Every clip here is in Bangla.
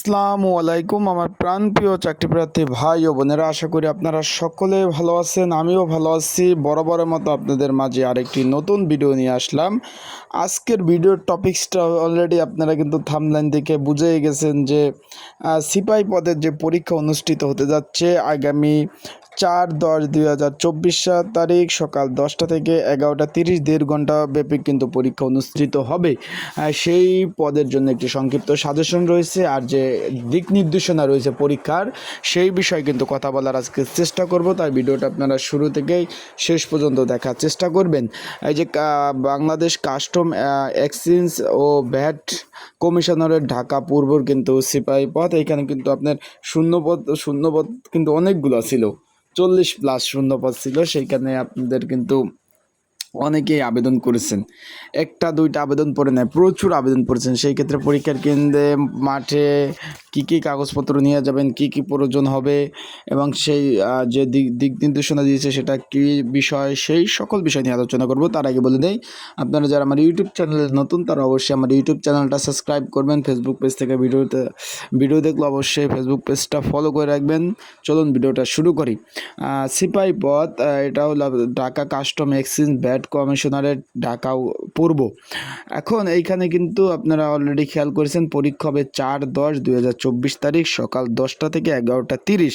আসসালামু আলাইকুম, আমার প্রাণপ্রিয় চাকরিপ্রার্থী ভাই ও বোনেরা, আশা করি আপনারা সকলে ভালো আছেন, আমিও ভালো আছি। বরাবরের মতো আপনাদের মাঝে আরেকটি নতুন ভিডিও নিয়ে আসলাম। আজকের ভিডিওর টপিক্সটা অলরেডি আপনারা কিন্তু থামলাইন দেখে বুঝেই গেছেন যে সিপাই পদের যে পরীক্ষা অনুষ্ঠিত হতে যাচ্ছে, আগামী চার দশ দুই হাজার চব্বিশ সাত তারিখ সকাল দশটা থেকে এগারোটা তিরিশ দেড় ঘণ্টা ব্যাপী কিন্তু পরীক্ষা অনুষ্ঠিত হবে। সেই পদের জন্য একটি সংক্ষিপ্ত সাজেশন রয়েছে আর যে দিক নির্দেশনা রয়েছে পরীক্ষার, সেই বিষয়ে কিন্তু কথা বলার আজকে চেষ্টা করব। তাই ভিডিওটা আপনারা শুরু থেকেই শেষ পর্যন্ত দেখার চেষ্টা করবেন। এই যে বাংলাদেশ কাস্টম এক্সচেঞ্জ ও ভ্যাট কমিশনারের ঢাকা পূর্বর কিন্তু সিপাহী পথ। এখানে কিন্তু আপনার শূন্যপদ শূন্যপদ কিন্তু অনেকগুলো ছিল। চল্লিশ প্লাস শূন্যপদ ছিল সেইখানে আপনাদের কিন্তু অনেকেই আবেদন করেছেন। একটা, দুইটা আবেদন পড়ে নেয় প্রচুর আবেদন পড়েছেন। সেই ক্ষেত্রে পরীক্ষার কেন্দ্রে মাঠে কী কী কাগজপত্র নিয়ে যাবেন, কী কী প্রয়োজন হবে এবং সেই যে দিক দিক নির্দেশনা দিয়েছে সেটা কী বিষয়, সেই সকল বিষয় নিয়ে আলোচনা করব। তার আগে বলে দেই, আপনারা যারা আমার ইউটিউব চ্যানেলে নতুন, তারা অবশ্যই আমার ইউটিউব চ্যানেলটা সাবস্ক্রাইব করবেন। ফেসবুক পেজ থেকে ভিডিওতে, ভিডিও দেখলে অবশ্যই ফেসবুক পেজটা ফলো করে রাখবেন। চলুন ভিডিওটা শুরু করি। সিপাই পথ এটা হলো ঢাকা কাস্টম এক্সচেঞ্জ ব্যাট কমিশনারের ঢাকা পূর্ব এখন এইখানে কিন্তু আপনারা অলরেডি খেয়াল করেছেন, পরীক্ষা হবে চার দশ দুই তারিখ সকাল দশটা থেকে এগারোটা তিরিশ।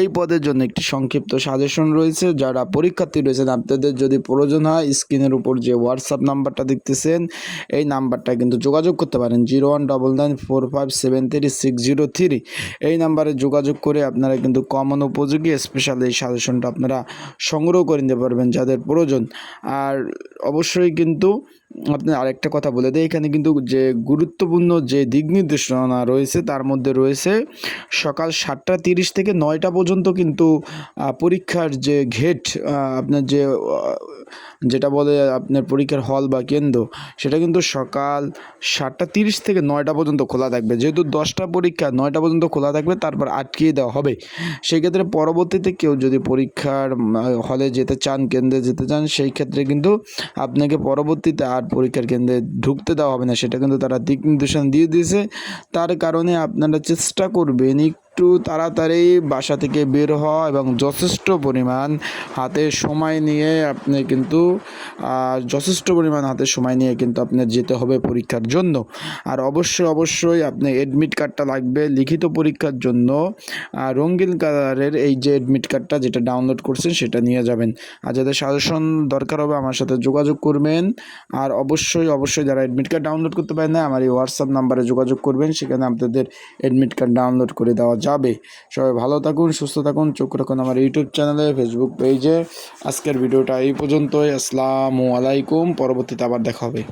এই পদের জন্য একটি সংক্ষিপ্ত সাজেশন রয়েছে। যারা পরীক্ষার্থী রয়েছেন, আপনাদের যদি প্রয়োজন হয়, স্ক্রিনের উপর যে হোয়াটসঅ্যাপ নাম্বারটা দেখতেছেন, এই নাম্বারটা কিন্তু যোগাযোগ করতে পারেন। Zero one double nine four five seven three six zero three. এই নাম্বারে যোগাযোগ করে আপনারা কিন্তু কমন উপযোগী স্পেশাল এই সাজেশনটা আপনারা সংগ্রহ করে নিতে পারবেন যাদের প্রয়োজন। আর অবশ্যই কিন্তু আপনি আরেকটা কথা বলে দিই, এখানে কিন্তু যে গুরুত্বপূর্ণ যে দিক নির্দেশনা রয়েছে, তার মধ্যে রয়েছে সকাল সাতটা তিরিশ থেকে নয়টা পর্যন্ত কিন্তু পরীক্ষার যে ঘেট আপনার যে যেটা বলে আপনার পরীক্ষার হল বা কেন্দ্র, সেটা কিন্তু সকাল সাতটা তিরিশ থেকে নয়টা পর্যন্ত খোলা থাকবে। যেহেতু দশটা পরীক্ষা, নয়টা পর্যন্ত খোলা থাকবে, তারপর আটকিয়ে দেওয়া হবে। সেই ক্ষেত্রে পরবর্তীতে কেউ যদি পরীক্ষার হলে যেতে চান, কেন্দ্রে যেতে চান, সেই ক্ষেত্রে কিন্তু আপনাকে পরবর্তীতে আর পরীক্ষার কেন্দ্রে ঢুকতে দেওয়া হবে না। সেটা কিন্তু তারা দিক নির্দেশনা দিয়ে দিয়েছে। তার কারণে আপনারা চেষ্টা করবেন একটু তাড়াতাড়ি বাসা থেকে বের হওয়া এবং যথেষ্ট পরিমাণ হাতে সময় নিয়ে আপনি কিন্তু যথেষ্ট পরিমাণ হাতে সময় নিয়ে কিন্তু আপনার যেতে হবে পরীক্ষার জন্য। আর অবশ্যই অবশ্যই আপনি অ্যাডমিট কার্ডটা লাগবে, লিখিত পরীক্ষার জন্য রঙিন কালারের এই যে অ্যাডমিট কার্ডটা যেটা ডাউনলোড করছেন সেটা নিয়ে যাবেন। আর যাদের সাজেশন দরকার হবে আমার সাথে যোগাযোগ করবেন। আর অবশ্যই অবশ্যই যারা অ্যাডমিট কার্ড ডাউনলোড করতে পারেন না, আমার এই হোয়াটসঅ্যাপ নাম্বারে যোগাযোগ করবেন, সেখানে আপনাদের অ্যাডমিট কার্ড ডাউনলোড করে দেওয়া যাবে। সবাই ভালো থাকুন, সুস্থ থাকুন, চোখ রাখুন আমার ইউটিউব চ্যানেলে, ফেসবুক পেজে। আজকের ভিডিওটা এই পর্যন্তই। আসসালামু আলাইকুম। পরবর্তীতে আবার দেখা হবে।